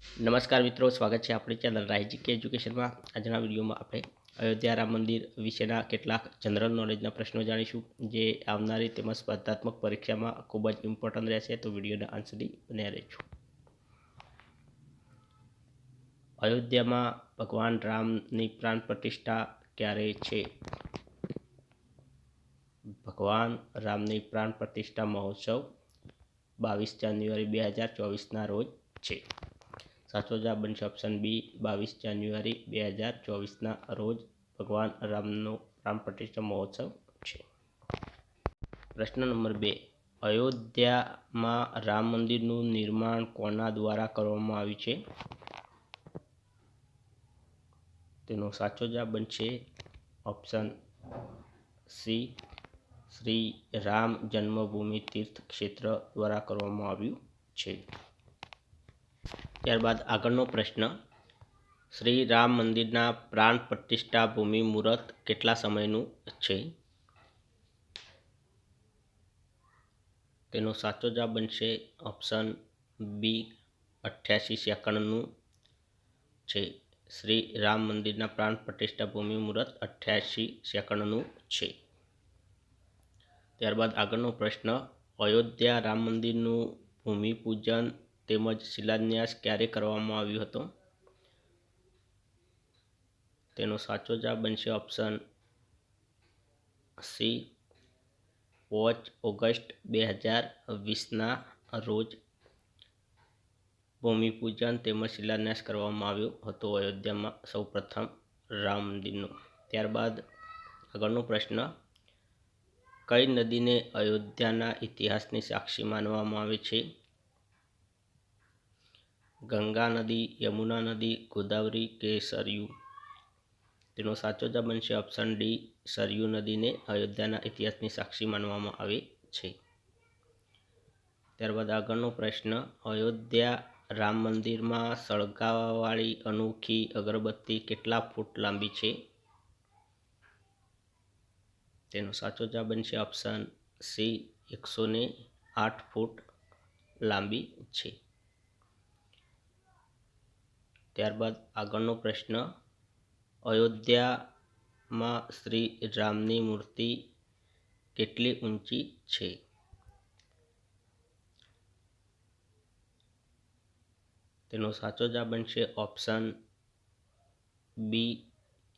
નમસ્કાર મિત્રો, સ્વાગત છે આપણી ચેનલ રાયજી કે એજ્યુકેશનમાં. આજના વિડીયોમાં આપણે અયોધ્યા રામ મંદિર વિશેના કેટલાક જનરલ નોલેજના પ્રશ્નો જાણીશું, જે આવનારી તેમજ સ્પર્ધાત્મક પરીક્ષામાં ખૂબ જ ઇમ્પોર્ટન્ટ રહેશે. તો વિડીયોના અંત સુધી બન્યા રહેજો. અયોધ્યામાં ભગવાન રામની પ્રાણ પ્રતિષ્ઠા ક્યારે છે? ભગવાન રામની પ્રાણ પ્રતિષ્ઠા મહોત્સવ બાવીસ જાન્યુઆરી બે હજાર ચોવીસના રોજ છે. સાચો જવાબ બનશે ઓપ્શન બી બાવીસ જાન્યુઆરી બે હજાર ચોવીસના રોજ ભગવાન રામનો રામ પ્રતિષ્ઠા મહોત્સવ છે. પ્રશ્ન નંબર બે, અયોધ્યામાં રામ મંદિરનું નિર્માણ કોના દ્વારા કરવામાં આવ્યું છે? તેનો સાચો જવાબ બનશે ઓપ્શન સી શ્રી રામ જન્મભૂમિ તીર્થ ક્ષેત્ર દ્વારા કરવામાં આવ્યું છે. ત્યારબાદ આગળનો પ્રશ્ન, શ્રી રામ મંદિરના પ્રાણ પ્રતિષ્ઠા ભૂમિ મુહૂર્ત કેટલા સમયનું છે? તેનો સાચો જવાબ બનશે ઓપ્શન બી, અઠ્યાસી સેકન્ડનું છે. શ્રી રામ મંદિરના પ્રાણ પ્રતિષ્ઠા ભૂમિ મુહૂર્ત અઠ્યાસી સેકન્ડનું છે. ત્યારબાદ આગળનો પ્રશ્ન, અયોધ્યા રામ મંદિરનું ભૂમિપૂજન તેમજ શિલાન્યાસ ક્યારે કરવામાં આવ્યો હતો? તેનો સાચો જવાબ બનશે ઓપ્શન સી, પાંચ ઓગસ્ટ બે હજાર વીસના રોજ ભૂમિપૂજન તેમજ શિલાન્યાસ કરવામાં આવ્યો હતો અયોધ્યામાં સૌપ્રથમ રામ મંદિરનો ત્યારબાદ આગળનો પ્રશ્ન, કઈ નદીને અયોધ્યાના ઇતિહાસની સાક્ષી માનવામાં આવે છે? ગંગા નદી, યમુના નદી, ગોદાવરી, કે સરયુ. તેનો સાચો જવાબ બનશે ઓપ્શન ડી સરયુ નદીને અયોધ્યાના ઇતિહાસની સાક્ષી માનવામાં આવે છે. ત્યારબાદ આગળનો પ્રશ્ન, અયોધ્યા રામ મંદિરમાં સળગાવવાવાળી અનોખી અગરબત્તી કેટલા ફૂટ લાંબી છે? તેનો સાચો જવાબ બનશે ઓપ્શન સી એકસો આઠ ફૂટ લાંબી છે. ત્યારબાદ આગળનો પ્રશ્ન, અયોધ્યામાં શ્રી રામની મૂર્તિ કેટલી ઊંચી છે? તેનો સાચો જવાબ બનશે ઓપ્શન બી,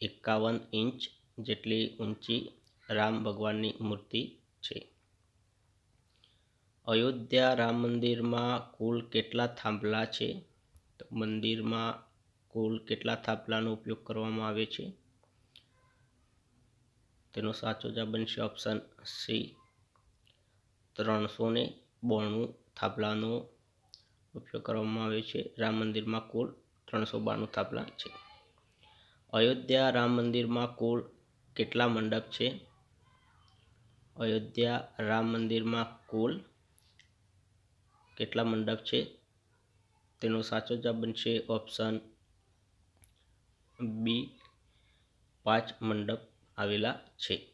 એકાવન ઇંચ જેટલી ઊંચી રામ ભગવાનની મૂર્તિ છે. અયોધ્યા રામ મંદિરમાં કુલ કેટલા થાંભલા છે? તો મંદિરમાં કુલ કેટલા થાપલાનો ઉપયોગ કરવામાં આવે છે? તેનો સાચો જવાબ બનશે ઓપ્શન સી ત્રણસો ને બોણું થાપલાનો ઉપયોગ કરવામાં આવે છે. રામ મંદિરમાં કુલ ત્રણસો બાણું થાપલા છે. અયોધ્યા રામ મંદિરમાં કુલ કેટલા મંડપ છે? અયોધ્યા રામ મંદિરમાં કુલ કેટલા મંડપ છે? તેનો સાચો જવાબ બનશે ઓપ્શન બી પાંચ મંડપ આવેલા છે.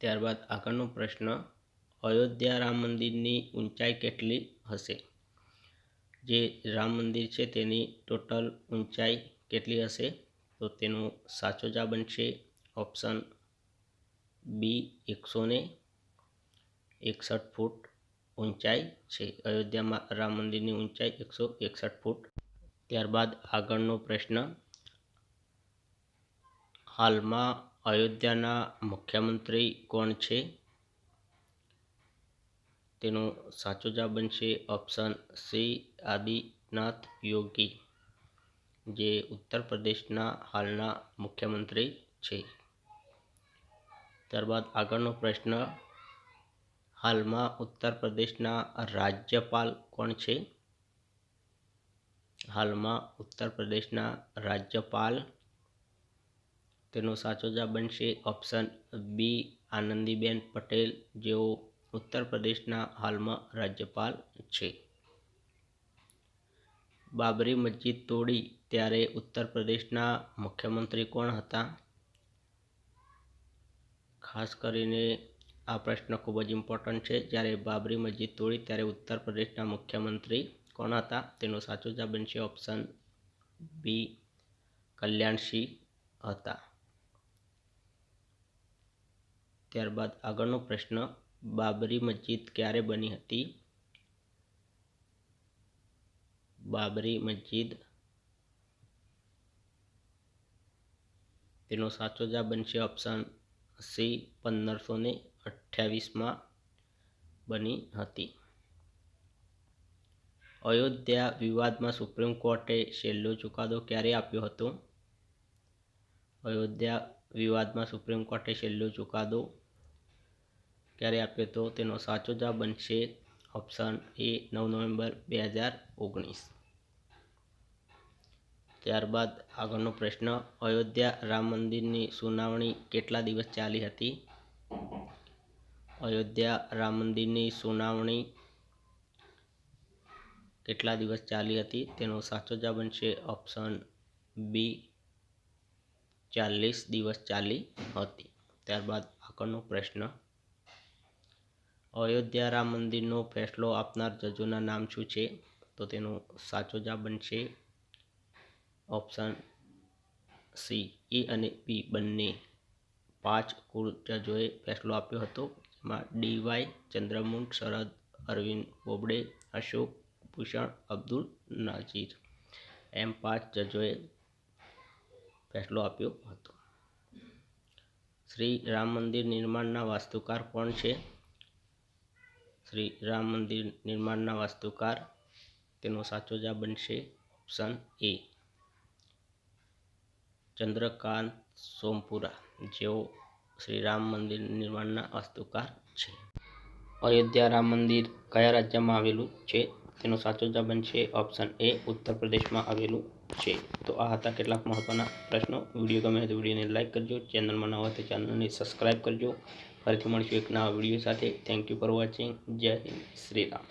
ત્યારબાદ આગળનો પ્રશ્ન, અયોધ્યા રામ મંદિરની ઊંચાઈ કેટલી હશે? જે રામ મંદિર છે તેની ટોટલ ઊંચાઈ કેટલી હશે? તો તેનો સાચો જવાબ બનશે ઓપ્શન બી એકસો એકસઠ ફૂટ ઊંચાઈ છે. અયોધ્યામાં રામ મંદિરની ઊંચાઈ એકસો એકસઠ ફૂટ ત્યારબાદ આગળનો પ્રશ્ન. હાલમાં અયોધ્યાના મુખ્યમંત્રી કોણ છે? તેનો સાચો જવાબ બનશે ઓપ્શન સી, આદિનાથ યોગી, જે ઉત્તર પ્રદેશના હાલના મુખ્યમંત્રી છે. ત્યારબાદ આગળનો પ્રશ્ન, હાલમાં ઉત્તર પ્રદેશના રાજ્યપાલ કોણ છે? હાલમાં ઉત્તર પ્રદેશના રાજ્યપાલ. તેનો સાચો જવાબ બનશે ઓપ્શન બી, આનંદીબેન પટેલ, જેઓ ઉત્તર પ્રદેશના હાલમાં રાજ્યપાલ છે. બાબરી મસ્જિદ તોડી ત્યારે ઉત્તર પ્રદેશના મુખ્યમંત્રી કોણ હતા? ખાસ કરીને આ પ્રશ્ન ખૂબ જ ઇમ્પોર્ટન્ટ છે. જ્યારે બાબરી મસ્જિદ તોડી ત્યારે ઉત્તર પ્રદેશના મુખ્યમંત્રી કોણ હતા? તેનો સાચો જવાબ બનશે ઓપ્શન બી કલ્યાણસિંહ હતા. ત્યારબાદ આગળનો પ્રશ્ન, બાબરી મસ્જિદ ક્યારે બની હતી? બાબરી મસ્જિદ. તેનો સાચો જવાબ બનશે ઓપ્શન સી પંદરસો ને અઠ્યાવીસમાં બની હતી. અયોધ્યા વિવાદમાં સુપ્રીમ કોર્ટે છેલ્લો ચુકાદો ક્યારે આપ્યો હતો? અયોધ્યા વિવાદમાં સુપ્રીમ કોર્ટે છેલ્લો ચુકાદો ક્યારે આપ્યો હતો? તેનો સાચો જવાબ બનશે ઓપ્શન એ નવ નવેમ્બર બે હજાર ઓગણીસ. ત્યારબાદ આગળનો પ્રશ્ન, અયોધ્યા રામ મંદિરની સુનાવણી કેટલા દિવસ ચાલી હતી? અયોધ્યા રામ મંદિરની સુનાવણી કેટલા દિવસ ચાલી હતી? તેનો સાચો જવાબ બનશે ઓપ્શન બી ચાલીસ દિવસ ચાલી હતી. ત્યારબાદ આગળનો પ્રશ્ન, અયોધ્યા રામ મંદિરનો ફેસલો આપનાર જજોના નામ શું છે? તો તેનો સાચો જવાબ બનશે ઓપ્શન સી એ અને પી બંને પાંચ કુલ જજોએ ફેસલો આપ્યો હતો. જેમાં ડીવાય ચંદ્રમુંડ શરદ અરવિંદ બોબડે, અશોક ભૂષણ અબ્દુલ નાજીર. એમ પાંચ જજોએ ફેસલો આપ્યો હતો. શ્રી રામ મંદિર નિર્માણના વાસ્તુકાર કોણ છે? શ્રી રામ મંદિર નિર્માણના વાસ્તુકાર તેનો સાચો જવાબ બનશે ઓપ્શન એ. ચંદ્રકાંત સોમપુરા, જેઓ શ્રી રામ મંદિર નિર્માણના વાસ્તુકાર છે. અયોધ્યા રામ મંદિર કયા રાજ્યમાં આવેલું છે? તેનો સાચો જવાબ બનશે ઓપ્શન એ ઉત્તર પ્રદેશમાં આવેલું છે. તો આ હતા કેટલાક મહત્વના પ્રશ્નો. વીડિયો ગમે તો વિડીયોને લાઇક કરજો, ચેનલમાં નવા તો ચેનલને સબસ્ક્રાઈબ કરજો. ફરીથી મળીશું એક નવા વીડિયો સાથે. થેન્ક યુ ફોર વોચિંગ જય હિન્દ, શ્રી રામ.